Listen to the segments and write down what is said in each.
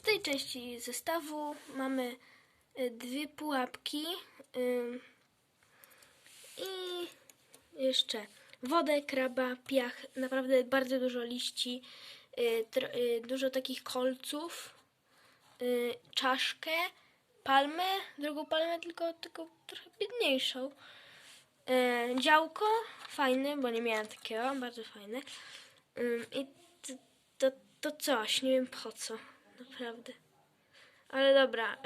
W tej części zestawu mamy y, dwie pułapki i jeszcze wodę, kraba, piach, naprawdę bardzo dużo liści, y, y, dużo takich kolców, czaszkę, palmę, drugą palmę, tylko, tylko trochę biedniejszą. Y, działko, fajne, bo nie miałam takiego, bardzo fajne. I to, to coś, nie wiem po co, naprawdę. Ale dobra,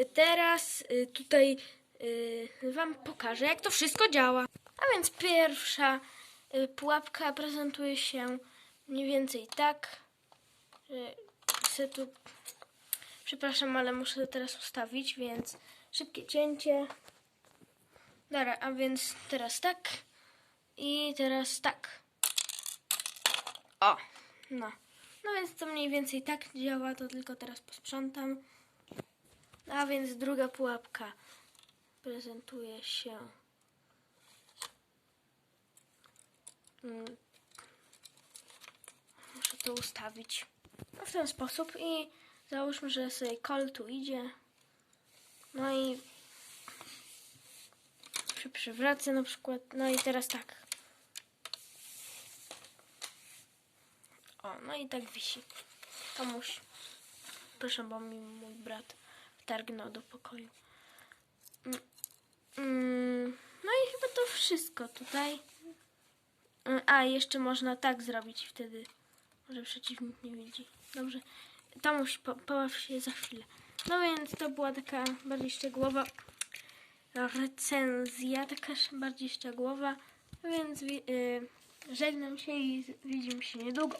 y, teraz y, tutaj y, Wam pokażę, jak to wszystko działa. A więc pierwsza pułapka prezentuje się mniej więcej tak, że tu... Przepraszam, ale muszę teraz ustawić, więc szybkie cięcie. Dobra, a więc teraz tak i teraz tak. O, no. No więc to mniej więcej tak działa, to tylko teraz posprzątam. A więc druga pułapka prezentuje się. Mm. Muszę to ustawić. No w ten sposób i załóżmy, że sobie kol tu idzie. No i przy przywracę na przykład. No i teraz tak. O, no i tak wisi. Komuś. Proszę, bo mi mój brat wtargnął do pokoju. Mm, mm, No i chyba to wszystko tutaj. Mm, A, jeszcze można tak zrobić wtedy. Może przeciwnik nie widzi. Dobrze. Tomuś, po, poław się za chwilę. No więc to była taka bardziej szczegółowa recenzja, taka bardziej szczegółowa. Więc wi- y, żegnam się i widzimy się niedługo.